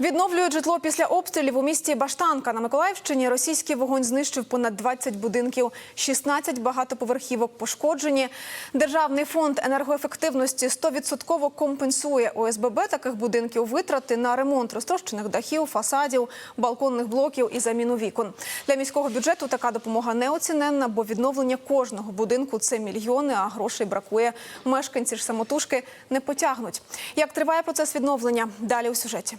Відновлюють житло після обстрілів у місті Баштанка на Миколаївщині. Російський вогонь знищив понад 20 будинків, 16 багатоповерхівок пошкоджені. Державний фонд енергоефективності 100% компенсує ОСББ таких будинків витрати на ремонт розтрощених дахів, фасадів, балконних блоків і заміну вікон. Для міського бюджету така допомога неоціненна, бо відновлення кожного будинку це мільйони, а грошей бракує. Мешканці ж самотужки не потягнуть. Як триває процес відновлення? Далі у сюжеті.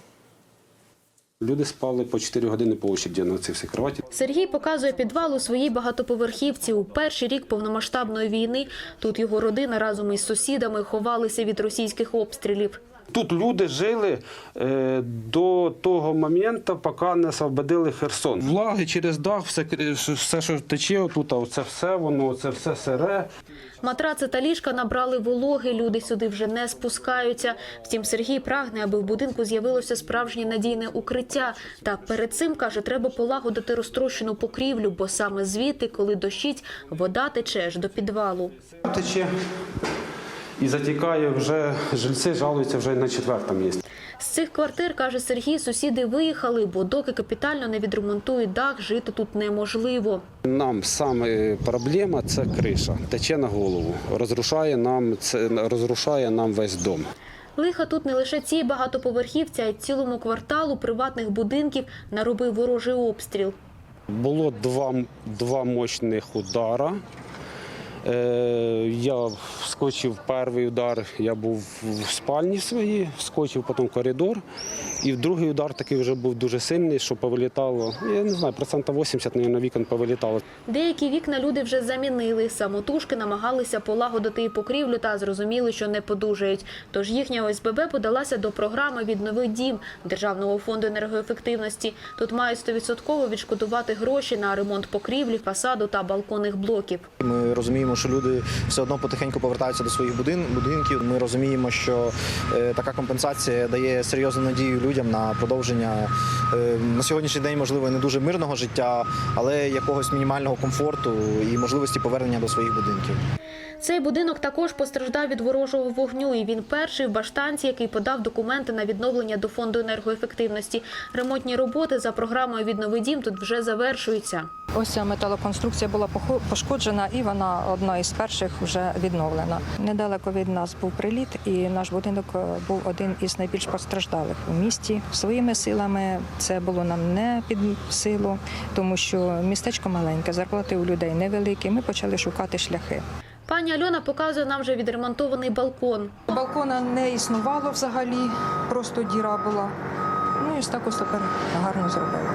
Люди спали по 4 години по очереді на цих всіх кроваті. Сергій показує підвал у своїй багатоповерхівці. У перший рік повномасштабної війни тут його родина разом із сусідами ховалися від російських обстрілів. Тут люди жили е, до того моменту, поки не освободили Херсон. Влаги через дах, все, все що тече, тут, це все воно, це все сире. Матраци та ліжка набрали вологи. Люди сюди вже не спускаються. Втім, Сергій прагне, аби в будинку з'явилося справжнє надійне укриття. Та перед цим каже, треба полагодити розтрощену покрівлю, бо саме звідти, коли дощить, вода тече аж до підвалу. Тече і затікає вже, жильці жалуються вже на четвертому місці. З цих квартир, каже Сергій, сусіди виїхали, бо доки капітально не відремонтують дах, жити тут неможливо. Нам саме проблема це криша, тече на голову, розрушає нам, це, розрушає нам весь дом. Лиха тут не лише цій багатоповерхівці, а й цілому кварталу приватних будинків наробив ворожий обстріл. Було два, два мощних удара. Е, я вскочив перший удар, я був в спальні своїй, вскочив потім в коридор. І другий удар такий вже був дуже сильний, що повилітало. Я не знаю, процентів 80 на вікон повилітало. Деякі вікна люди вже замінили. Самотужки намагалися полагодити і покрівлю та зрозуміли, що не подужають. Тож їхня ОСББ подалася до програми «Віднови дім» Державного фонду енергоефективності. Тут мають 100% відшкодувати гроші на ремонт покрівлі, фасаду та балконних блоків. Ми розуміємо, що люди все одно потихеньку повертаються до своїх будинків. Ми розуміємо, що е, така компенсація дає серйозну надію людям на продовження е, на сьогоднішній день, можливо, не дуже мирного життя, але якогось мінімального комфорту і можливості повернення до своїх будинків. Цей будинок також постраждав від ворожого вогню, і він перший в Баштанці, який подав документи на відновлення до фонду енергоефективності. Ремонтні роботи за програмою «Віднови дім» тут вже завершуються. Ось ця металоконструкція була пошкоджена, і вона одна із перших вже відновлена. Недалеко від нас був приліт, і наш будинок е, був один із найбільш постраждалих у місті. Своїми силами це було нам не під силу, тому що містечко маленьке, зарплати у людей невеликі. Ми почали шукати шляхи. Пані Альона показує нам вже відремонтований балкон. Балкона не існувало взагалі, просто діра була. Ну і так ось тепер гарно зробили.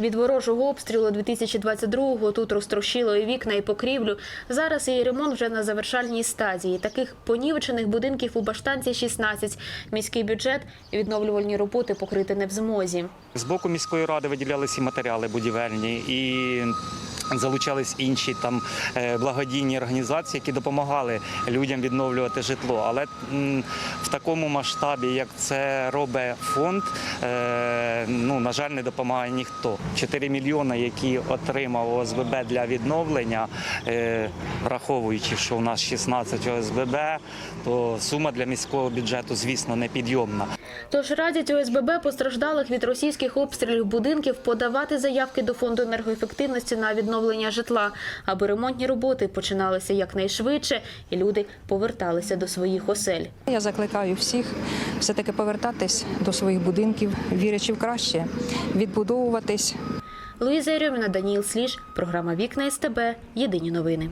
Від ворожого обстрілу 2022-го тут розтрощило і вікна, і покрівлю. Зараз її ремонт вже на завершальній стадії. Таких понівечених будинків у Баштанці 16. Міський бюджет відновлювальні роботи покрити не в змозі. З боку міської ради виділялися матеріали будівельні і. Залучались інші там е, благодійні організації, які допомагали людям відновлювати житло. Але в такому масштабі, як це робить фонд, е, ну на жаль, не допомагає ніхто. 4 мільйони, які отримав ОСББ для відновлення, е, враховуючи, що у нас 16 ОСББ, то сума для міського бюджету, звісно, непідйомна. Тож радять ОСББ постраждалих від російських обстрілів будинків подавати заявки до фонду енергоефективності на відновлення житла, аби ремонтні роботи починалися якнайшвидше і люди поверталися до своїх осель. Я закликаю всіх все-таки повертатись до своїх будинків, вірячи в краще, відбудовуватись. Луїза Єрьоміна, Даніїл Сліж, програма Вікна СТБ. Єдині новини.